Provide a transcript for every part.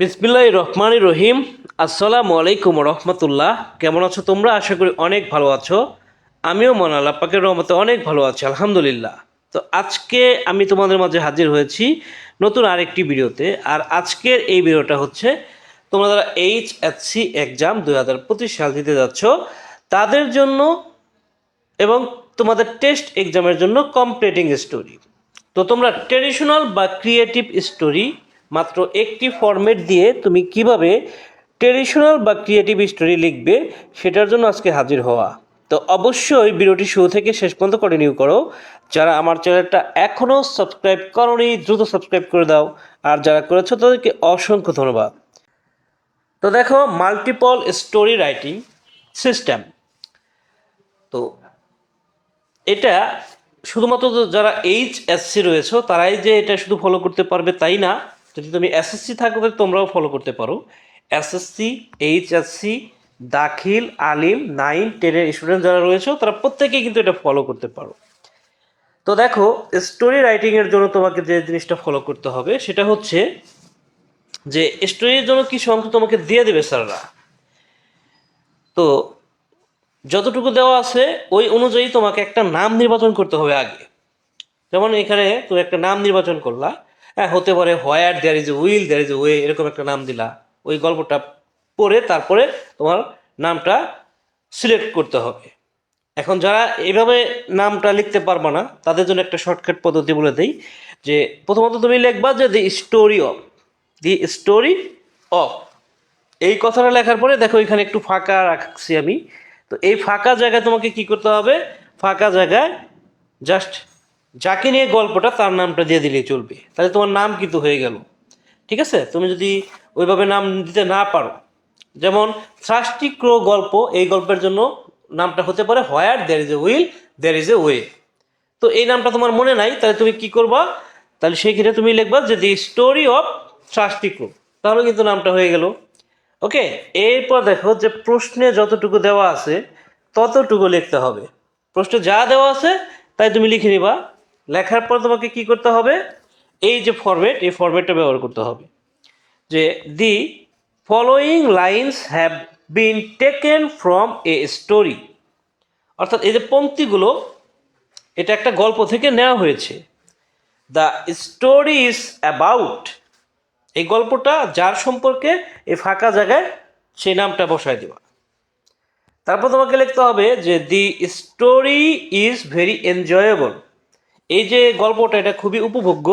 বিসমিল্লাহ রহমান রহিম। আসসালামু আলাইকুম রহমতুল্লাহ। কেমন আছো তোমরা? আশা করি অনেক ভালো আছো। আমিও মন আল্লাহ পাকের রহমতে অনেক ভালো আছি, আলহামদুলিল্লাহ। তো আজকে আমি তোমাদের মাঝে হাজির হয়েছি নতুন আরেকটি ভিডিওতে। আর আজকের এই ভিডিওটা হচ্ছে, তোমরা যারা এইচ এস এক্সাম দুই হাজার পঁচিশ সাল দিতে যাচ্ছ, তাদের জন্য এবং তোমাদের টেস্ট এক্সামের জন্য কমপ্লিটিং স্টোরি তো তোমরা ট্রেডিশনাল বা ক্রিয়েটিভ স্টোরি মাত্র একটি ফরম্যাট দিয়ে তুমি কীভাবে ট্রেডিশনাল বা ক্রিয়েটিভ স্টোরি লিখবে সেটার জন্য আজকে হাজির হওয়া। তো অবশ্যই ভিডিওটি শুরু থেকে শেষ পর্যন্ত কন্টিনিউ করো। যারা আমার চ্যানেলটা এখনও সাবস্ক্রাইব করনি, দ্রুত সাবস্ক্রাইব করে দাও। আর যারা করেছ, তাদেরকে অসংখ্য ধন্যবাদ। তো দেখো মাল্টিপল স্টোরি রাইটিং সিস্টেম তো এটা শুধুমাত্র যারা এইচ এসসি রয়েছে, তারাই যে এটা শুধু ফলো করতে পারবে তাই না? যদি তুমি এসএসসি থাকো, তাহলে তোমরাও ফলো করতে পারো। এসএসসি এইচএসসি দাখিল, আলিম নাইন টেনের স্টুডেন্ট যারা রয়েছে, তারা প্রত্যেকেই কিন্তু এটা ফলো করতে পারো। তো দেখো স্টোরি রাইটিংয়ের জন্য তোমাকে যে জিনিসটা ফলো করতে হবে, সেটা হচ্ছে যে স্টোরির জন্য কিছু অংশ তোমাকে দিয়ে দেবে স্যাররা? তো যতটুকু দেওয়া আছে, ওই অনুযায়ী তোমাকে একটা নাম নির্বাচন করতে হবে আগে। যেমন এখানে তুমি একটা নাম নির্বাচন করলা হ্যাঁ হতে পারে where there is will there is way এরকম একটা নাম দিলা। ওই গল্পটা পড়ে তারপরে তোমার নামটা সিলেক্ট করতে হবে। এখন যারা এইভাবে নামটা লিখতে পারবে না, তাদের জন্য একটা শর্টকাট পদ্ধতি বলে দেই, যে প্রথমত তুমি লিখবা যে the story of the story of এই কথাটা লেখার পরে দেখো এখানে একটু ফাঁকা রাখছি আমি। তো এই ফাঁকা জায়গায় তোমাকে কি করতে হবে? ফাঁকা জায়গায় জাস্ট যাকে নিয়ে গল্পটা তার নামটা দিয়ে দিলেই চলবে। তাহলে তোমার নাম কিন্তু হয়ে গেল। ঠিক আছে? তুমি যদি ওইভাবে নাম দিতে না পারো। যেমন থ্রাস্টি ক্রো গল্প, এই গল্পের জন্য নামটা হতে পারে, where there is a will, there is a way. তো এই নামটা তোমার মনে নাই, তাহলে তুমি কি করবা? তাহলে সেই ক্ষেত্রে তুমি লিখবা যে the story of thirsty crow তাহলে কিন্তু নামটা হয়ে গেল। ওকে? এরপর দেখো যে প্রশ্নে যতটুকু দেওয়া আছে, ততটুকু লিখতে হবে। প্রশ্নে যা দেওয়া আছে, তাই তুমি লিখে নিবা। লেখার পর তোমাকে কি করতে হবে? এই যে ফরম্যাট এই ফরম্যাটটা ব্যবহার করতে হবে। যে the following lines have been taken from a story অর্থাৎ এই যে পংক্তিগুলো এটা একটা গল্প থেকে নেওয়া হয়েছে। দ্য স্টোরি ইজ অ্যাবাউট এই গল্পটা যার সম্পর্কে এই ফাঁকা জায়গায় সেই নামটা বসায় দেওয়া তারপর তোমাকে লিখতে হবে যে the story is very enjoyable এই যে গল্পটা, এটা খুবই উপভোগ্য।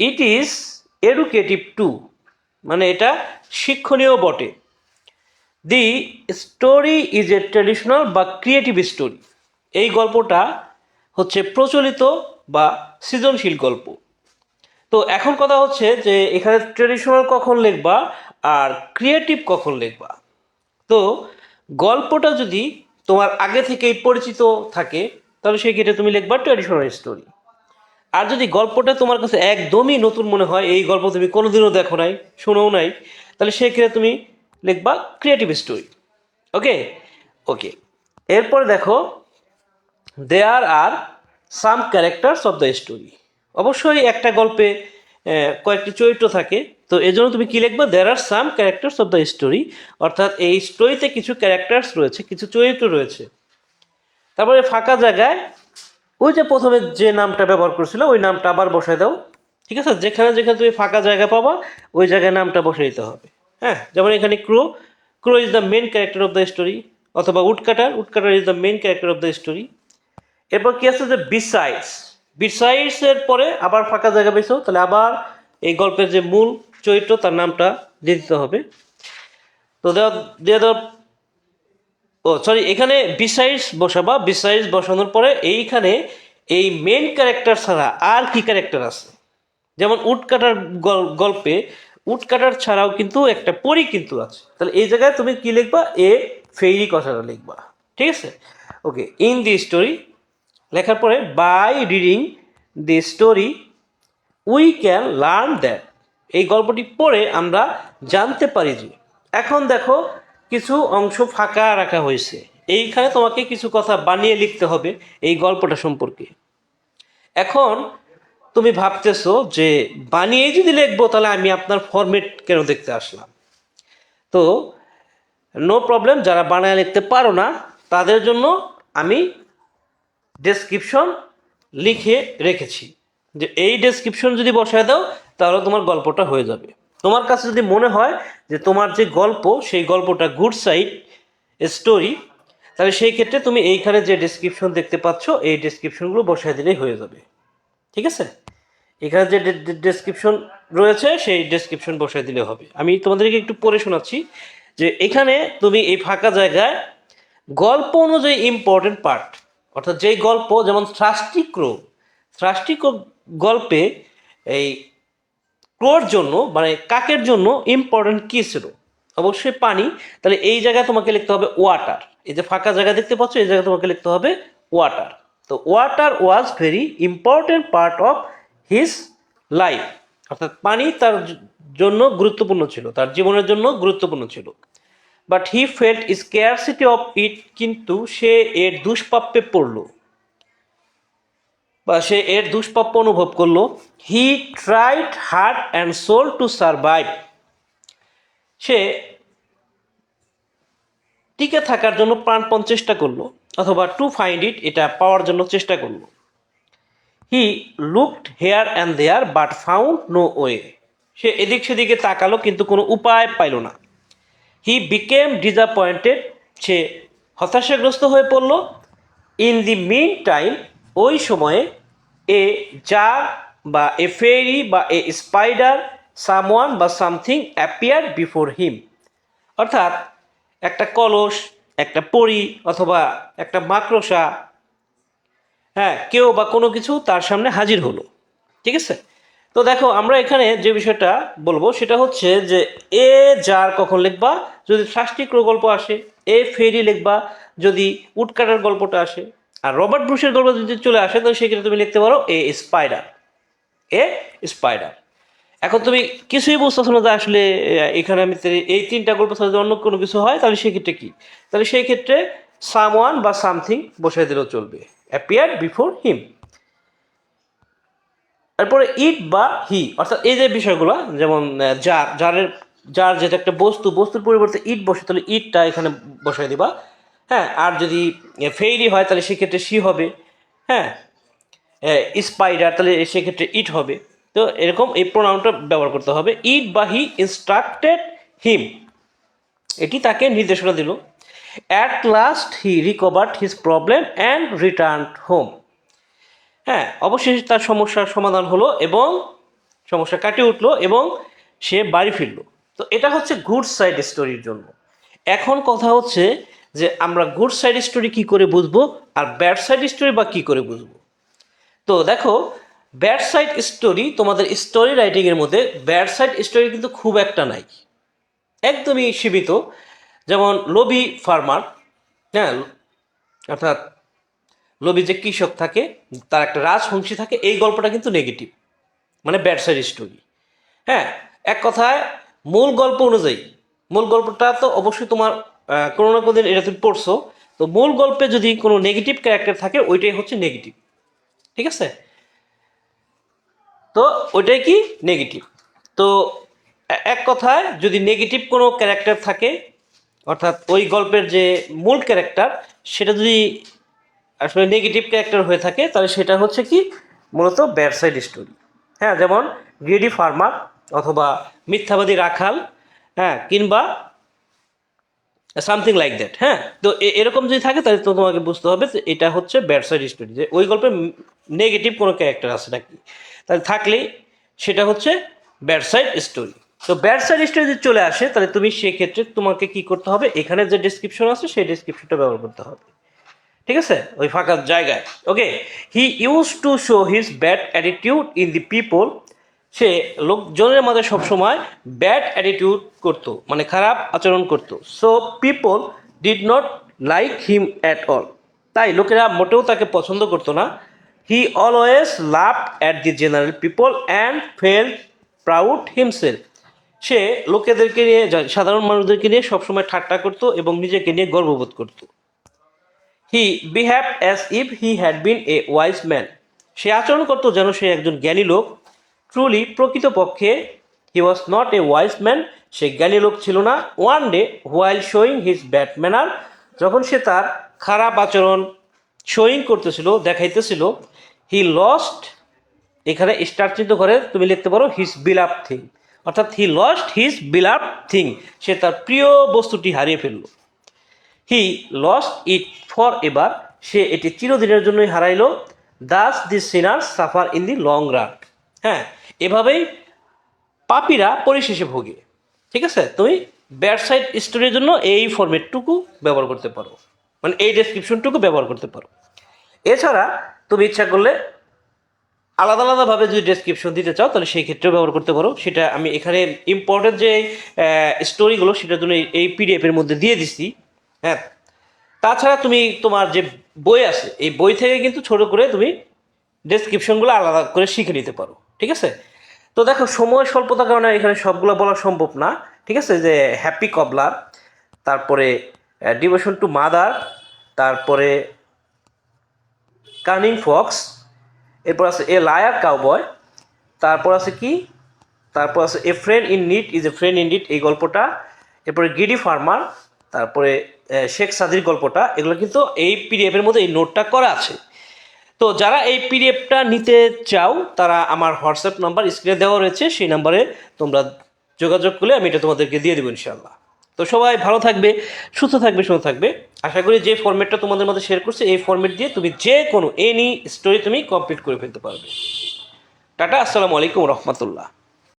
ইট ইজ এডুকেটিভ টু মানে এটা শিক্ষণীয় বটে। The story is a traditional বা ক্রিয়েটিভ স্টোরি এই গল্পটা হচ্ছে প্রচলিত বা সৃজনশীল গল্প। তো এখন কথা হচ্ছে যে এখানে ট্রেডিশনাল কখন লিখবা আর ক্রিয়েটিভ কখন লিখবা। তো গল্পটা যদি তোমার আগে থেকেই পরিচিত থাকে তাহলে সেই ক্ষেত্রে তুমি লিখবা ট্রেডিশনাল স্টোরি আর যদি গল্পটা তোমার কাছে একদমই নতুন মনে হয়, এই গল্প তুমি কোনোদিনও দেখো নাই, শোনোও নাই, তাহলে সেই ক্ষেত্রে তুমি লিখবা ক্রিয়েটিভ স্টোরি ওকে ওকে এরপর দেখো there are some characters of the story অবশ্যই একটা গল্পে কয়েকটি চরিত্র থাকে, তো এই জন্য তুমি কী লিখবে there are some characters of the story অর্থাৎ এই স্টোরিতে কিছু ক্যারেক্টার্স রয়েছে, কিছু চরিত্র রয়েছে। তারপরে ফাঁকা জায়গায় ওই যে প্রথমে যে নামটা ব্যবহার করছিল, ওই নামটা আবার বসায় দাও। ঠিক আছে? যেখানে যেখানে তুমি ফাঁকা জায়গা পাবা, ওই জায়গায় নামটা বসে দিতে হবে। হ্যাঁ? যেমন এখানে crow crow is the main character of the story অথবা woodcutter woodcutter is the main character of the story এরপর কী আছে যে বিসাইডস বিসাইডসের পরে আবার ফাঁকা জায়গা পেয়েছ, তাহলে আবার এই গল্পের যে মূল চরিত্র, তার নামটা দিয়ে দিতে হবে। তো দেওয়া দিয়ে দেওয়ার ও সরি এখানে বিসাইডস বসাবা বিসাইডস বসানোর পরে এইখানে এই মেন ক্যারেক্টার ছাড়া আর কি ক্যারেক্টার আছে? যেমন উটকাটার গল- গল্পে উটকাটার ছাড়াও কিন্তু একটা পরি কিন্তু আছে। তাহলে এই জায়গায় তুমি কি লিখবা? এ ফেরি কথাটা লিখবা। ঠিক আছে? ওকে ইন দি স্টোরি লেখার পরে by reading the story we can learn that এই গল্পটি পড়ে আমরা জানতে পারি যে, এখন দেখো কিছু অংশ ফাঁকা রাখা হয়েছে। এইখানে তোমাকে কিছু কথা বানিয়ে লিখতে হবে এই গল্পটা সম্পর্কে। এখন তুমি ভাবতেছো যে বানিয়ে যদি লিখব তাহলে আমি আপনার ফরম্যাট কেন দেখতে আসলাম? তো নো প্রবলেম যারা বানায় লিখতে পারো না, তাদের জন্য আমি ডেসক্রিপশন লিখে রেখেছি। যে এই ডেসক্রিপশন যদি বসায় দাও, তাহলে তোমার গল্পটা হয়ে যাবে। তোমার কাছে যদি মনে হয় যে তোমার যে গল্প, সেই গল্পটা গুড সাইড স্টোরি, তাহলে সেই ক্ষেত্রে তুমি এইখানে যে ডেসক্রিপশন দেখতে পাচ্ছ, এই ডেসক্রিপশনগুলো বসায় দিলেই হয়ে যাবে। ঠিক আছে? এখানে যে ডেসক্রিপশন রয়েছে, সেই ডেসক্রিপশন বসায় দিলে হবে। আমি তোমাদেরকে একটু পড়ে শোনাচ্ছি যে এখানে তুমি এই ফাঁকা জায়গায় গল্প অনুযায়ী ইম্পর্টেন্ট পার্ট অর্থাৎ যেই গল্প, যেমন স্রাষ্টিক্র স্রাষ্টিক গল্পে এই ক্রোর জন্য মানে কাকের জন্য ইম্পর্টেন্ট কী ছিল? অবশ্যই পানি। তাহলে এই জায়গায় তোমাকে লিখতে হবে ওয়াটার এই যে ফাঁকা জায়গা দেখতে পাচ্ছ, এই জায়গায় তোমাকে লিখতে হবে ওয়াটার তো water was very important part of his life অর্থাৎ পানি তার জন্য গুরুত্বপূর্ণ ছিল, তার জীবনের জন্য গুরুত্বপূর্ণ ছিল। But he felt scarcity of it কিন্তু সে এর দুষ্প্রাপ্যে পড়ল। বা সে এর দুষ্প্রাপ্য অনুভব করল। He tried heart and soul to survive সে টিকে থাকার জন্য প্রাণপণ চেষ্টা করল, অথবা টু ফাইন্ড ইট এটা পাওয়ার জন্য চেষ্টা করল। He looked here and there but found no way সে এদিক সেদিকে তাকালো, কিন্তু কোনো উপায় পাইল না। হি বিকেম ডিসঅ্যাপয়েন্টেড সে হতাশাগ্রস্ত হয়ে পড়ল। ইন দি মিন টাইম ওই সময়ে এ জার বা এ ফেরি বা এ স্পাইডার, সামওয়ান বা সামথিং অ্যাপিয়ার বিফোর হিম। অর্থাৎ একটা কলস, একটা পরি অথবা একটা মাকড়সা হ্যাঁ কেউ বা কোনো কিছু তার সামনে হাজির হলো। ঠিক আছে? তো দেখো, আমরা এখানে যে বিষয়টা বলব সেটা হচ্ছে যে এ যার কখন লিখবা? যদি শাস্তিক গল্প আসে, এ ফেরি লিখবা, যদি উটকাটার গল্পটা আসে। আর রবার্ট ব্রুশের গল্প যদি চলে আসে, তাহলে সেক্ষেত্রে তুমি লিখতে পারো এ স্পাইডার। এ স্পাইডার। এখন তুমি কিছুই বুঝতেছো না যে আসলে এখানে আমি এই তিনটা গল্প ছাড়া যদি অন্য কোনো কিছু হয়, তাহলে সেক্ষেত্রে কি? তাহলে সেই ক্ষেত্রে সামওয়ান বা সামথিং বসাই দিলেও চলবে। Appear before him. তারপরে ইট বা হি, অর্থাৎ এই যে বিষয়গুলো, যেমন যার যারের যার যেটা একটা বস্তু, বস্তুর পরিবর্তে ইট বসে, তাহলে ইটটা এখানে বসাই দিবা। হ্যাঁ আর যদি ফেইরি হয়, তাহলে সেক্ষেত্রে সি হবে। হ্যাঁ স্পাইডার তাহলে সেক্ষেত্রে ইট হবে। তো এরকম এই প্রোনাউনটা ব্যবহার করতে হবে। ইট বা হি ইনস্ট্রাক্টেড হিম এটি তাকে নির্দেশনা দিল। At last he recovered his problem and return home হ্যাঁ অবশেষে তার সমস্যার সমাধান হলো এবং সমস্যা কাটিয়ে উঠল এবং সে বাড়ি ফিরলো। তো এটা হচ্ছে গুড সাইড স্টোরির জন্য। এখন কথা হচ্ছে যে আমরা গুড সাইড স্টোরি কি করে বুঝব আর ব্যাড সাইড স্টোরি বা কি করে বুঝব? তো দেখো ব্যাড সাইড স্টোরি তোমাদের স্টোরি রাইটিংয়ের মধ্যে ব্যাড সাইড স্টোরি কিন্তু খুব একটা নাই। একদমই সীমিত। যেমন লবি ফার্মার হ্যাঁ অর্থাৎ লোভী যে কৃষক থাকে, তার একটা রাজবংশী থাকে, এই গল্পটা কিন্তু নেগেটিভ মানে ব্যাড সাইড স্টোরি হ্যাঁ এক কথায় মূল গল্প অনুযায়ী, মূল গল্পটা তো অবশ্যই তোমার কোনো না কোনো দিন এটা তুমি পড়ছো, তো মূল গল্পে যদি কোনো নেগেটিভ ক্যারেক্টার থাকে, ওইটাই হচ্ছে নেগেটিভ ঠিক আছে? তো ওইটাই কি? নেগেটিভ তো এক কথায় যদি নেগেটিভ কোনো ক্যারেক্টার থাকে, অর্থাৎ ওই গল্পের যে মূল ক্যারেক্টার সেটা যদি আসলে নেগেটিভ ক্যারেক্টার হয়ে থাকে, তাহলে সেটা হচ্ছে কি? মূলত ব্যাড সাইড স্টোরি। হ্যাঁ যেমন গ্রেডি ফার্মার অথবা মিথ্যাবাদী রাখাল হ্যাঁ কিংবা সামথিং লাইক দ্যাট হ্যাঁ? তো এরকম যদি থাকে, তাহলে তো তোমাকে বুঝতে হবে যে এটা হচ্ছে ব্যাড সাইড স্টোরি যে ওই গল্পে নেগেটিভ কোনো ক্যারেক্টার আছে নাকি? তাহলে থাকলেই সেটা হচ্ছে ব্যাড সাইড স্টোরি তো ব্যাড সাইড স্টোরি যদি চলে আসে, তাহলে তুমি সেক্ষেত্রে তোমাকে কি করতে হবে? এখানে যে ডিসক্রিপশন আছে, সেই ডিসক্রিপশনটা ব্যবহার করতে হবে। ঠিক আছে? ওই ফাঁকা জায়গায়। Okay he use to show his bad attitude in the people সে লোকজনের মাঝে সবসময় ব্যাড অ্যাটিটিউড করতো মানে খারাপ আচরণ করতো। So people did not like him at all তাই লোকেরা মোটেও তাকে পছন্দ করতো না। He always love at the general people and fell proud himself সে লোকেদেরকে নিয়ে সাধারণ মানুষদেরকে নিয়ে সবসময় ঠাট্টা করতো এবং নিজেকে নিয়ে গর্ববোধ করতো। He behave as if he had been a wise man সে আচরণ করতো যেন সে একজন জ্ঞানী লোক ট্রুলি প্রকৃতপক্ষে he was not a wise man সে জ্ঞানী লোক ছিল না। One day while showing his bad manner যখন সে তার খারাপ আচরণ শোয়িং করতেছিল, দেখাইতেছিল হি লস্ট এখানে স্টার চিহ্ন করে তুমি লিখতে পারো হিজ বিলাপ থিং অর্থাৎ he lost his beloved thing সে তার প্রিয় বস্তুটি হারিয়ে ফেলল। হি লস্ট ইট ফর এবার সে এটি চিরদিনের জন্যই হারাইল। Thus the sinner suffer in the long run হ্যাঁ এভাবেই পাপিরা পরিশেষে ভোগে। ঠিক আছে? তুমি ব্যাড সাইড স্টোরির জন্য এই ফরম্যাটটুকু ব্যবহার করতে পারো। মানে এই ডেসক্রিপশনটুকু ব্যবহার করতে পারো। এছাড়া তুমি ইচ্ছা করলে আলাদা আলাদাভাবে যদি ডেসক্রিপশন দিতে চাও, তাহলে সেই ক্ষেত্রেও ব্যবহার করতে পারো। সেটা আমি এখানে ইম্পর্টেন্ট যে স্টোরিগুলো সেটার জন্য এই পিডিএফের মধ্যে দিয়ে দিছি। হ্যাঁ? তাছাড়া তুমি তোমার যে বই আছে, এই বই থেকে কিন্তু ছোট করে তুমি ডেসক্রিপশনগুলো আলাদা করে শিখে নিতে পারো। ঠিক আছে? তো দেখো, সময় স্বল্পতার কারণে এখানে সবগুলো বলা সম্ভব না, ঠিক আছে? যে হ্যাপি কবলার তারপরে ডিভোশন টু মাদার তারপরে কার্নিং ফক্স এরপর আছে এ লায়ার কাউবয় তারপর আছে কি? তারপর আছে a friend in need is a friend in need এই গল্পটা, এরপরে গিডি ফার্মার তারপরে শেখ সাদির গল্পটা, এগুলো কিন্তু এই পিডিএফের মধ্যে এই নোটটা করা আছে। তো যারা এই পিডিএফটা নিতে চাও, তারা আমার হোয়াটসঅ্যাপ নাম্বার স্ক্রিনে দেওয়া রয়েছে, সেই নাম্বারে তোমরা যোগাযোগ করলে আমি এটা তোমাদেরকে দিয়ে দেবো ইনশাল্লাহ তো সবাই ভালো থাকবে, সুস্থ থাকবে সুস্থ থাকবে। আশা করি যে ফর্মেটটা তোমাদের মধ্যে শেয়ার করছে, এই ফর্মেট দিয়ে তুমি যে কোনো এনি স্টোরি তুমি কমপ্লিট করে ফেলতে পারবে। টাটা, আসসালামু আলাইকুম রহমতুল্লাহ।